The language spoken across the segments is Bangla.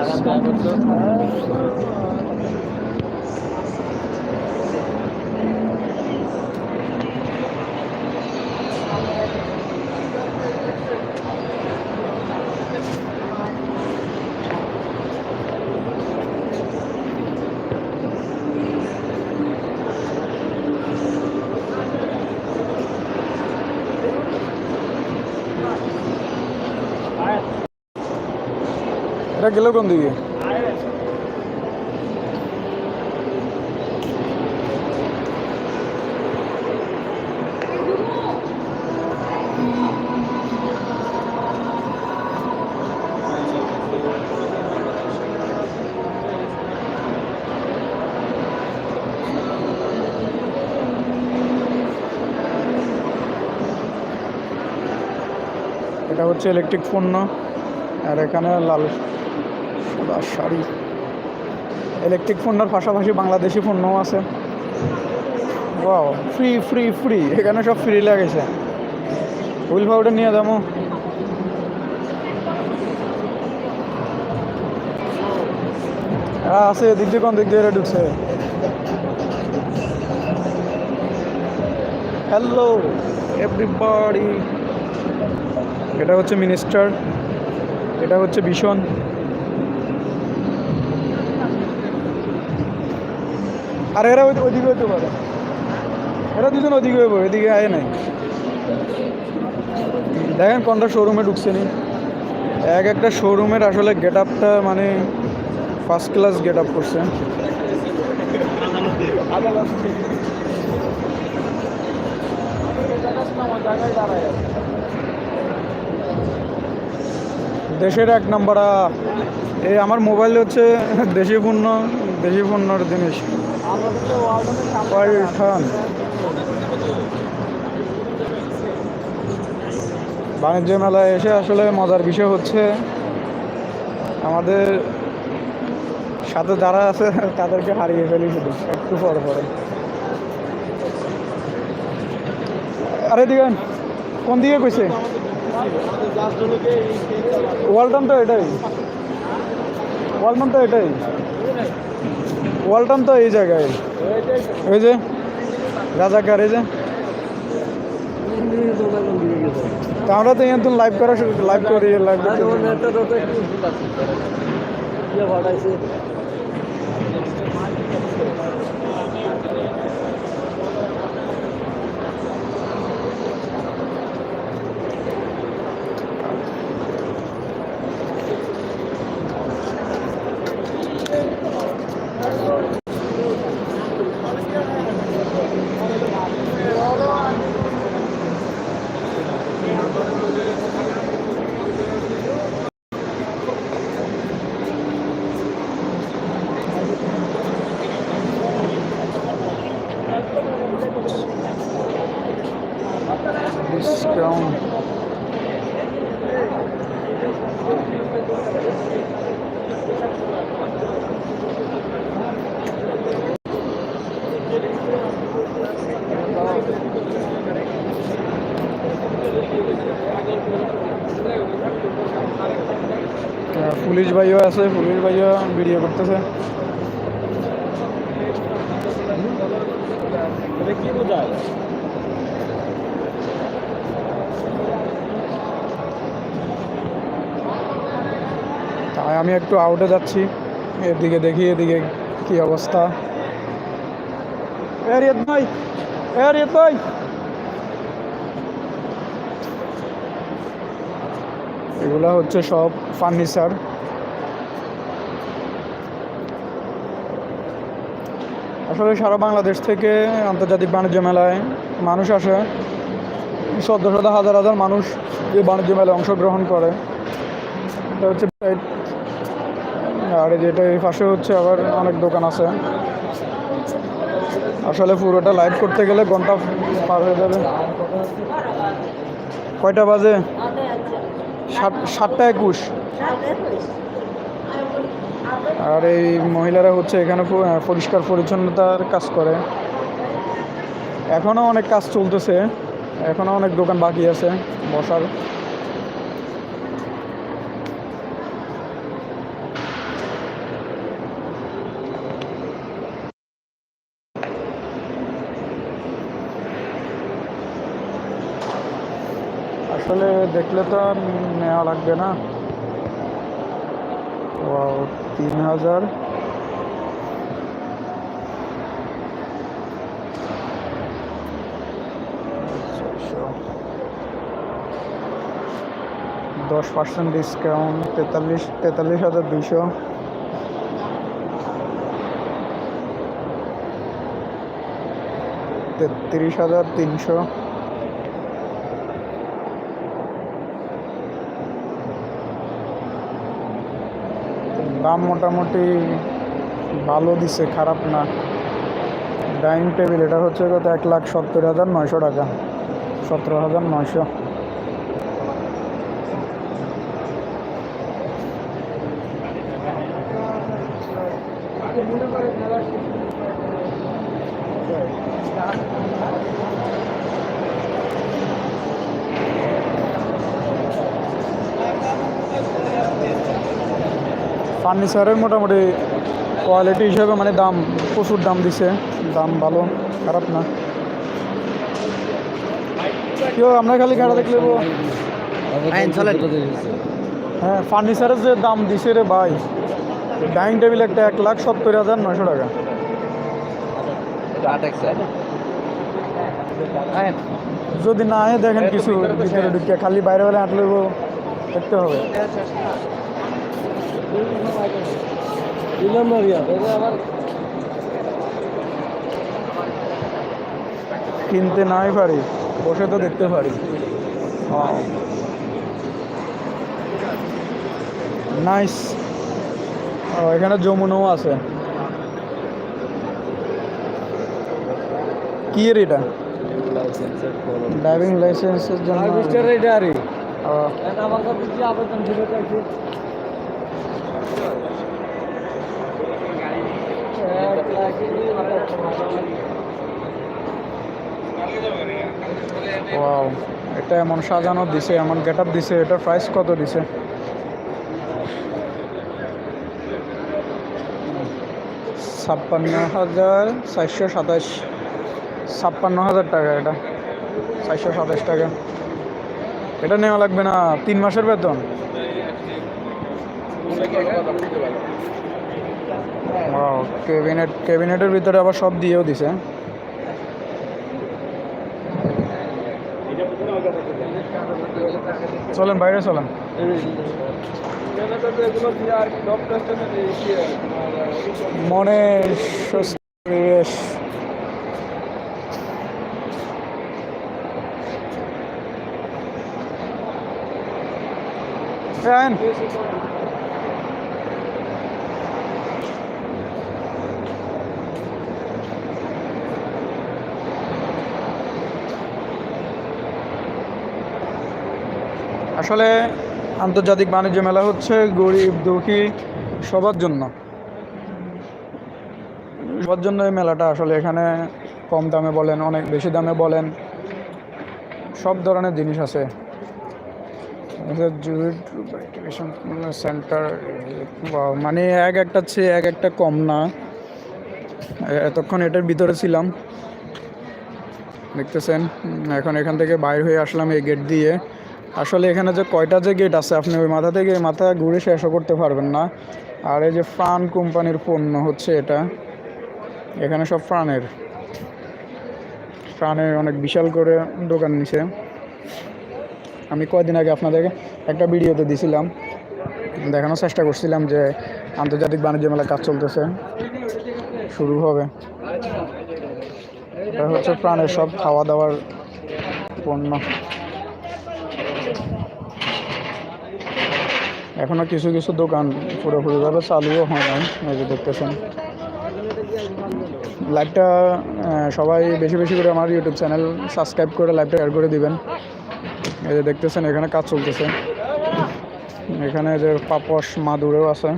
আসছে এটা গেল কোন দিকে? এটা হচ্ছে ইলেকট্রিক পণ্য আর এখানে লাল সাদা শাড়ি। ইলেকট্রিক পণ্যের পাশাপাশি বাংলাদেশি পণ্যও আছে। ওয়াও ফ্রি ফ্রি ফ্রি এখানে সব ফ্রি লাগেছে। হুইল পাউডার নিয়ে যাব। আছে, দিক দিয়ে কোন দিক দিয়ে ঢুকছে? হ্যালো এভরিবডি এটা হচ্ছে মিনিস্টার এটা হচ্ছে ভীষণ। আর এরা ওই- ওইদিকে হতে পারে। এরা দুজন ওইদিকে হইব, এদিকে আয় নাই। দেখেন কোনটা শোরুমে ঢুকছে নি। এক একটা শোরুমের আসলে গেট আপটা মানে ফার্স্ট ক্লাস গেট আপ করছে। দেশের এক নম্বর। এই আমার মোবাইল হচ্ছে দেশি পণ্য, দেশি পণ্যর জিনিস। পাঠান বাণিজ্য মেলায় এসে আসলে মজার বিষয় হচ্ছে, আমাদের সাথে যারা আছে, তাদেরকে হারিয়ে ফেলি শুধু, একটু পর পরে। আরে দিগান, কোন দিকে কইছে? ওয়ালটন তো এটাই। ওয়ালটন তো এটাই। ওয়ালটন তো এই জায়গায়। ওই যে রাজাকার এই যে। তা আমরা তো এখানে লাইভ করা লাইভ করি লাইভ ডিসকাউন্ট পুলিশ ভাইও আছে পুলিশ ভাইও ভিডিও করতেছে আমি একটু আউটে যাচ্ছি। এদিকে দেখি, এদিকে কি অবস্থা। ভাই ভাই। এগুলা হচ্ছে সব ফার্নিচার। আসলে সারা বাংলাদেশ থেকে আন্তর্জাতিক বাণিজ্য মেলায় মানুষ আসে। শত শত হাজার হাজার মানুষ এই বাণিজ্য মেলায় অংশগ্রহণ করে। এটা হচ্ছে আর যেটা এই পাশে হচ্ছে আবার অনেক দোকান আছে। আসলে পুরোটা লাইভ করতে গেলে ঘণ্টা পার হয়ে যাবে। কয়টা বাজে? সাত, সাতটা একুশ। আর এই মহিলারা হচ্ছে এখানে পরিষ্কার পরিচ্ছন্নতার কাজ করে। এখনও অনেক কাজ চলতেছে। এখনও অনেক দোকান বাকি আছে বসার আসলে দেখলে তো নেওয়া লাগবে না। ও তিন হাজার। দশ পার্সেন্ট ডিসকাউন্ট তেতাল্লিশ তেতাল্লিশ হাজার দুশো তেত্রিশ হাজার তিনশো। দাম মোটামুটি ভালো দিছে, খারাপ না। ডাইনিং টেবিল, এটা হচ্ছে কত এক লাখ সত্তর হাজার নয়শো টাকা। সতেরো হাজার নয়শো। ফার্নিচারের মোটামুটি কোয়ালিটি হিসেবে মানে দাম প্রচুর দাম দিছে। দাম ভালো খারাপ না। কেউ আমরা খালি গাড়া দেখলে হ্যাঁ ফার্নিচারের যে দাম দিছে রে ভাই ডাইনিং টেবিল একটা এক লাখ সত্তর হাজার নয়শো টাকা। যদি না দেখেন কিছু ভিতরে খালি বাইরে বেলা হাঁটলে দেখতে হবে। কিনতে নাই পারি বসে তো দেখতে পারি। নাইস এখানে যমুনাও আছে। কি এর এটা? ড্রাইভিং লাইসেন্সের জন্য। ও, ওয়াও এটা এমন সাজানো দিছে, এমন গেট আপ দিছে এটার প্রাইস কত দিছে? ছাপ্পান্ন হাজার চারশো সাতাশ, ছাপ্পান্ন হাজার টাকা এটা, চারশো সাতাশ টাকা। এটা নেওয়া লাগবে না, তিন মাসের বেতন। ক্যাবিনেট ক্যাবিনেটের ভিতরে আবার সব দিয়েও দিছে। চলেন বাইরে চলেন। মনে স্বস্তি বেশ। আসলে আন্তর্জাতিক বাণিজ্য মেলা হচ্ছে গরিব, দুঃখী, সবার জন্য। সবার জন্য এই মেলাটা আসলে এখানে কম দামে বলেন, অনেক বেশি দামে বলেন, সব ধরনের জিনিস আছে। সেন্টার মানে এক একটা চেয়ে এক একটা কম না। এতক্ষণ এটার ভিতরে ছিলাম। দেখতেছেন, এখন এখান থেকে বাইর হয়ে আসলাম এই গেট দিয়ে। আসলে এখানে যে কয়টা যে গেট আছে, আপনি ওই মাথা থেকে মাথা ঘুরে শেষও করতে পারবেন না। আর এই যে ফ্রান কোম্পানির পণ্য হচ্ছে এটা। এখানে সব ফ্রানের ফ্রানের অনেক বিশাল করে দোকান নিছে। আমি কয়দিন আগে আপনাদেরকে একটা ভিডিওতে দিছিলাম। দেখানোর চেষ্টা করছিলাম যে আন্তর্জাতিক বাণিজ্য মেলা কাজ চলতেছে। শুরু হবে। এটা হচ্ছে প্রাণের সব খাওয়া দাওয়ার পণ্য। এখনও কিছু কিছু দোকান পুরোপুরিভাবে চালুও হয় নাই, এই যে দেখতেছেন। লাইভটা সবাই বেশি বেশি করে আমার ইউটিউব চ্যানেল সাবস্ক্রাইব করে লাইভটা শেয়ার করে দিবেন। এই যে দেখতেছেন, এখানে কাজ চলতেছে। এখানে যে পাপস মাদুরেও আছে।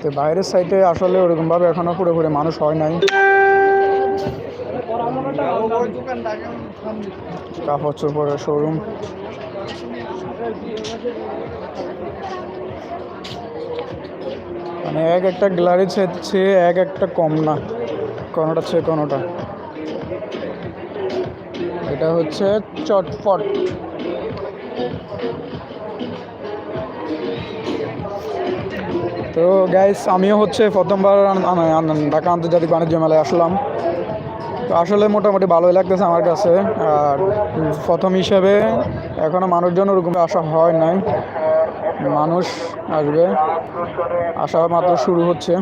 তো বাইরের সাইডে আসলে ওরকমভাবে এখনও পুরোপুরি মানুষ হয় নাই। কাপড় চোপড়ের শোরুম মানে এক একটা গ্যালারি চেয়ে এক একটা কম না কোনোটা ছে কোনোটা এটা হচ্ছে চটপট। তো গাইস আমিও হচ্ছে প্রথমবার ঢাকা আন্তর্জাতিক বাণিজ্য মেলায় আসলাম। তো আসলে মোটামুটি ভালোই লাগতেছে আমার কাছে। আর প্রথম হিসেবে এখনও মানুষজন ওরকম আসা হয় নাই। মানুষ আসবে। আসা মাত্র শুরু হচ্ছে।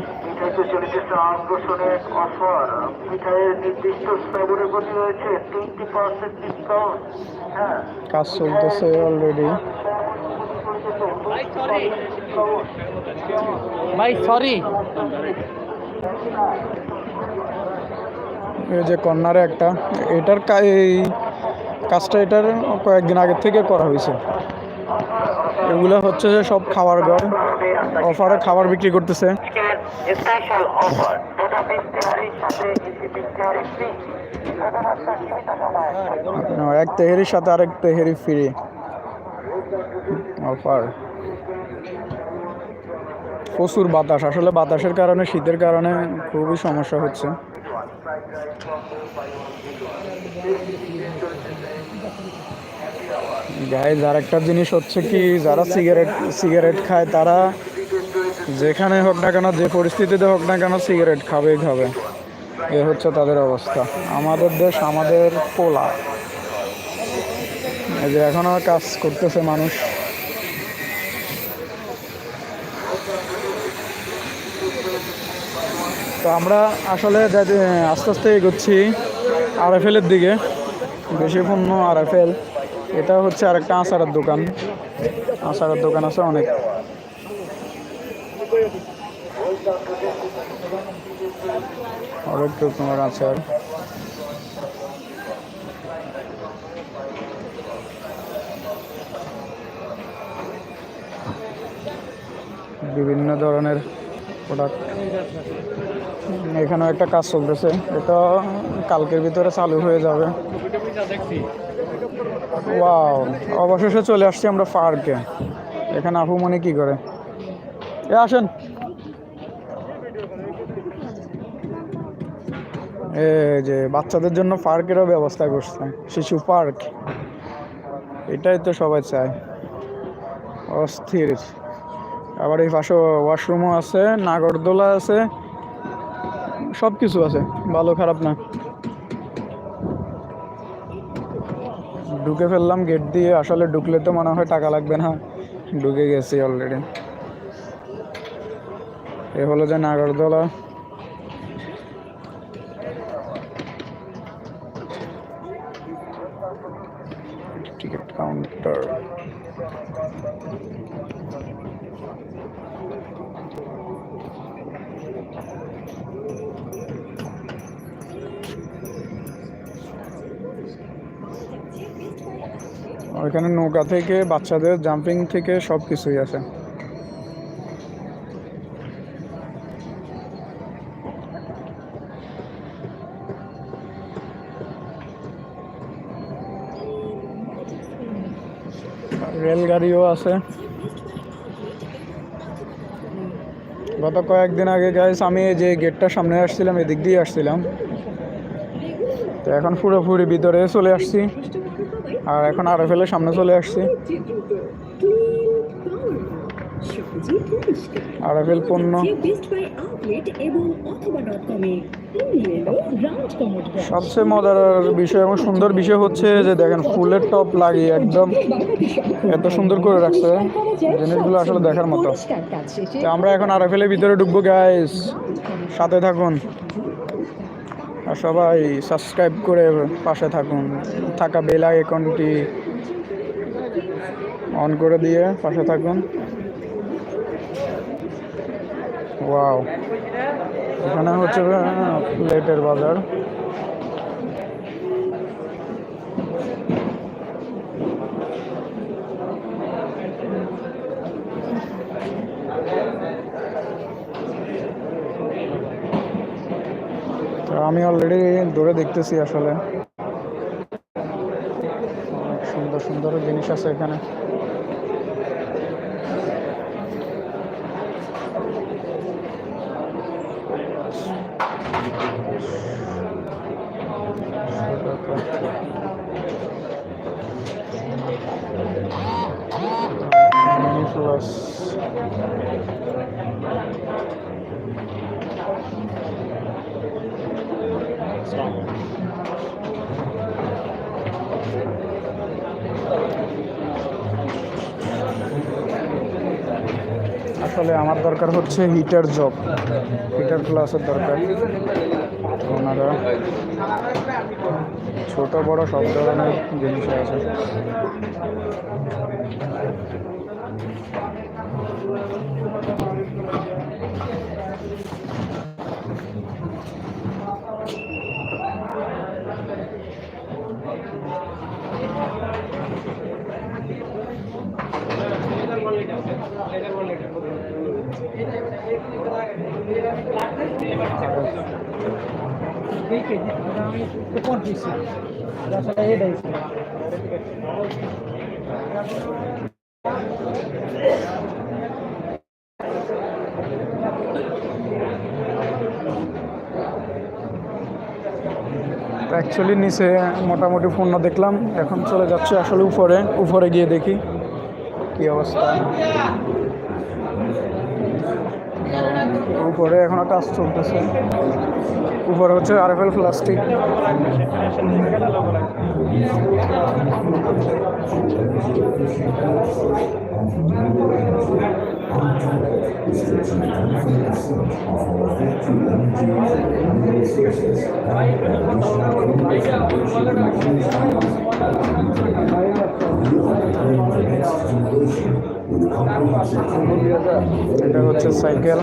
কাজ চলতেছে অলরেডি ভাই সরি এই যে কর্নারে একটা এটার এই কাজটা এটার কয়েকদিন আগের থেকে করা হয়েছে। এগুলো হচ্ছে যে সব খাবার ঘর অফারে খাবার বিক্রি করতেছে। এক তেহেরির সাথে আরেক তেহেরি ফ্রি অফার। প্রচুর বাতাস আসলে বাতাসের কারণে শীতের কারণে খুবই সমস্যা হচ্ছে। গায়ে আর একটা জিনিস হচ্ছে কি, যারা সিগারেট সিগারেট খায়, তারা যেখানে হোক না কেন, যে পরিস্থিতিতে হোক না কেন সিগারেট খাবেই খাবে। এ হচ্ছে তাদের অবস্থা। আমাদের দেশ, আমাদের পোলা। এই যে এখনও কাজ করতেছে মানুষ। তো আমরা আসলে আস্তে আস্তে এগোচ্ছি আরএফএলের দিকে। বেশি পণ্য আরএফএল এটা হচ্ছে আরেকটা আচারের দোকান। আচারের দোকান আছে অনেক। অনেক রকমের আচার। বিভিন্ন ধরনের প্রোডাক্ট এখানেও একটা কাজ চলতেছে। এটা কালকের ভিতরে চালু হয়ে যাবে। ওয়াও অবশেষে চলে আসছি আমরা পার্কে। এখানে আপু মনে কি করে? এ, আসেন। এ, যে বাচ্চাদের জন্য পার্কেরও ব্যবস্থা করছে শিশু পার্ক। এটাই তো সবাই চায়। অস্থির। আবার এই পাশে ওয়াশরুমও আছে, নাগরদোলা আছে সব কিছু আছে, ভালো খারাপ না। ঢুকে ফেললাম গেট দিয়ে, আসলে ঢুকলে তো মনে হয় টাকা লাগবে না। ঢুকে গেছি অলরেডি এ হলো যে নাগরদোলা। ওইখানে নৌকা থেকে বাচ্চাদের জাম্পিং থেকে সব কিছুই আছে। রেলগাড়িও আছে। গত কয়েকদিন আগে গাইস আমি যে গেটটার সামনে আসছিলাম, এদিক দিয়ে আসছিলাম। তো এখন পুরোপুরি ভিতরে চলে আসছি। আর এখন আর এফ সামনে চলে আসছি। আর সবচেয়ে মজার বিষয় এবং সুন্দর বিষয় হচ্ছে যে দেখেন ফুলের টপ লাগিয়ে একদম এত সুন্দর করে রাখছে। জিনিসগুলো আসলে দেখার মতো। তো আমরা এখন আর এফ ভিতরে ঢুকবো গাইস সাথে থাকুন। আর সবাই সাবস্ক্রাইব করে পাশে থাকুন। থাকা বেল আইকনটি অন করে দিয়ে পাশে থাকুন। ওয়াও এখানে হচ্ছে প্লেটের বাজার। আমি অলরেডি দূরে দেখতেছি আসলে। সুন্দর সুন্দর জিনিস আছে এখানে। আসলে আমার দরকার হচ্ছে হিটার জব হিটার ক্লাসের দরকার। ওনারা ছোট বড় সব ধরনের জিনিস আছে। অ্যাকচুয়ালি নিচে মোটামুটি পণ্য দেখলাম। এখন চলে যাচ্ছে আসলে উপরে। উপরে গিয়ে দেখি কি অবস্থা। উপরে এখনও কাজ চলতেছে। উপরে হচ্ছে আরএফএল প্লাস্টিক। এটা হচ্ছে সাইকেল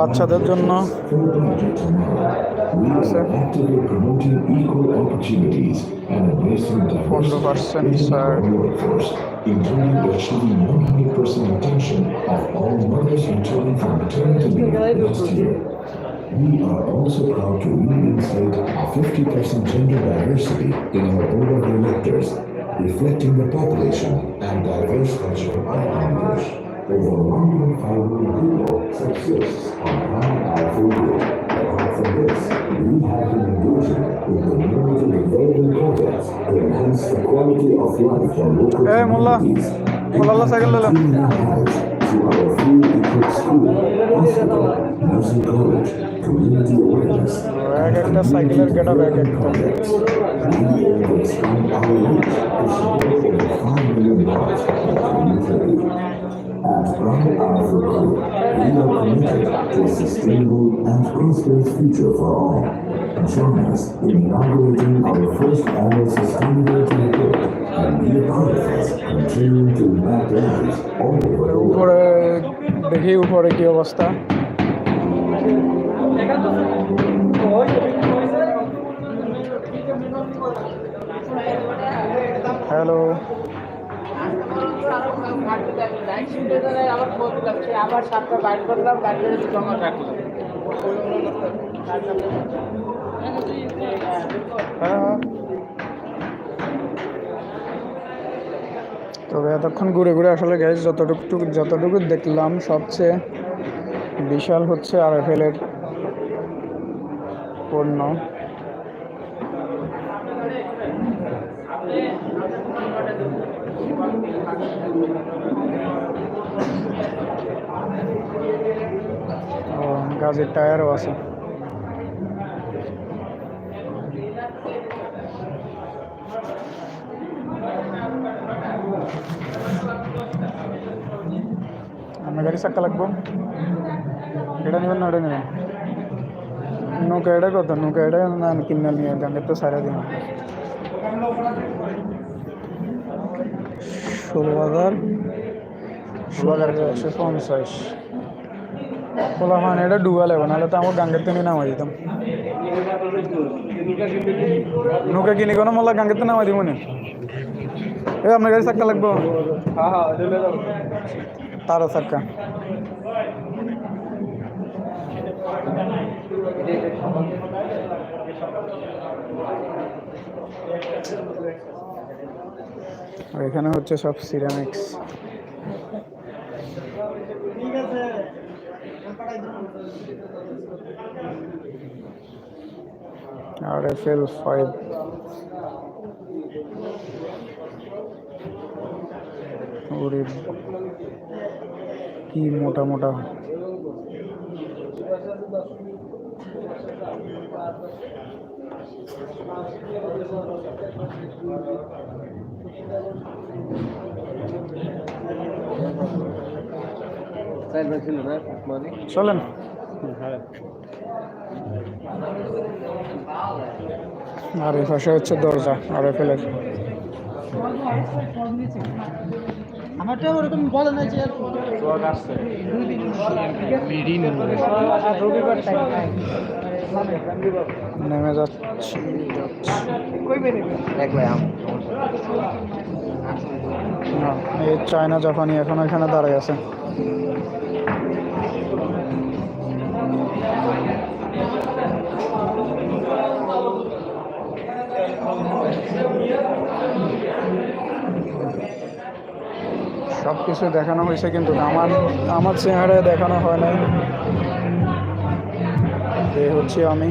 বাচ্চাদের জন্য পনেরো percent sir our workforce, including achieving 100% retention of all mothers returning from maternity leave last year. We are also proud to reinstate a 50% gender diversity in our board of directors, reflecting the population and diverse cultural islanders. Over 1.5 million people subsist on Pan African Group. Apart from this, we have been engaging with the community development projects to enhance the quality of life for local Hey, Mullah. communities. Cycle দিলাম Bringing lives to our free equipped school, hospital, nursing college, community awareness. এক একটা সাইকেলের গেটা এক একটা We aim to expand our reach to support over 5 million lives by 2030. At Brown Alpha Group, we are committed to a and future for all. Join us in inaugurating our first annual sustainability report and be a part of us continuing to impact lives all over the world. উপরে দেখি উপরে কি অবস্থা হ্যালো আবার সাতটা বাইর করলাম বাইর করে জমা রাখলাম হ্যাঁ তবে এতক্ষণ ঘুরে ঘুরে আসলে গ্যাস যতটুকু যতটুকু দেখলাম, সবচেয়ে বিশাল হচ্ছে আর এফেলের পণ্য। গাছের টায়ারও আছে। আমার গাড়ি চাক্কা লাগবো? এটা নেবেন না, ওটা নেবেন? নৌকা এটা কত? নৌকা এটা না কিনে নিয়ে গাঙ্গের তো সারা দিন। ষোলো হাজার ষোলো হাজার একশো পঞ্চাশ। পোলা মানে এটা ডুবা লাগবে, নাহলে তো আমার গাঙ্গের তো নিয়ে নামাই দিতাম। নৌকা কিনে কোনো মোল্লা গাঙ্গের তো নামাই দিব নি? এ, আপনার গাড়ি চাক্কা লাগবো? তারও চাক্কা। এখানে হচ্ছে সব সিরামিক্স আর এফ এল ফাইভ ওরে কি মোটা মোটা। চলেন। আর এই পাশে হচ্ছে দরজা আর এফ এল আমারটা ওরকম বলে না যে রবিবার টাইম নাই নেমে যাচ্ছি এই চায়না জাপানি এখন এখানে দাঁড়ায় আছে। সব কিছু দেখানো হয়েছে, কিন্তু আমার আমার চেহারায় দেখানো হয় নাই। এ হচ্ছে আমি।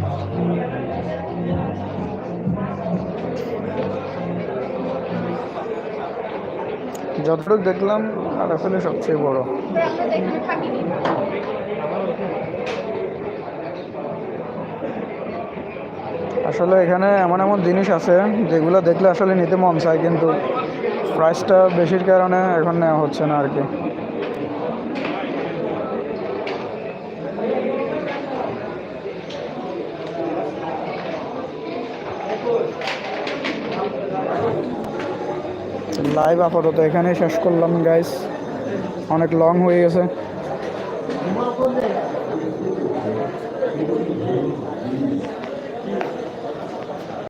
যতটুকু দেখলাম আর আসলে সবচেয়ে বড়। আসলে এখানে এমন এমন জিনিস আছে, যেগুলো দেখলে আসলে নিতে মন চায়, কিন্তু প্রাইসটা বেশির কারণে এখন নেওয়া হচ্ছে না আর কি লাইভ আপাতত এখানেই শেষ করলাম গাইস অনেক লং হয়ে গেছে।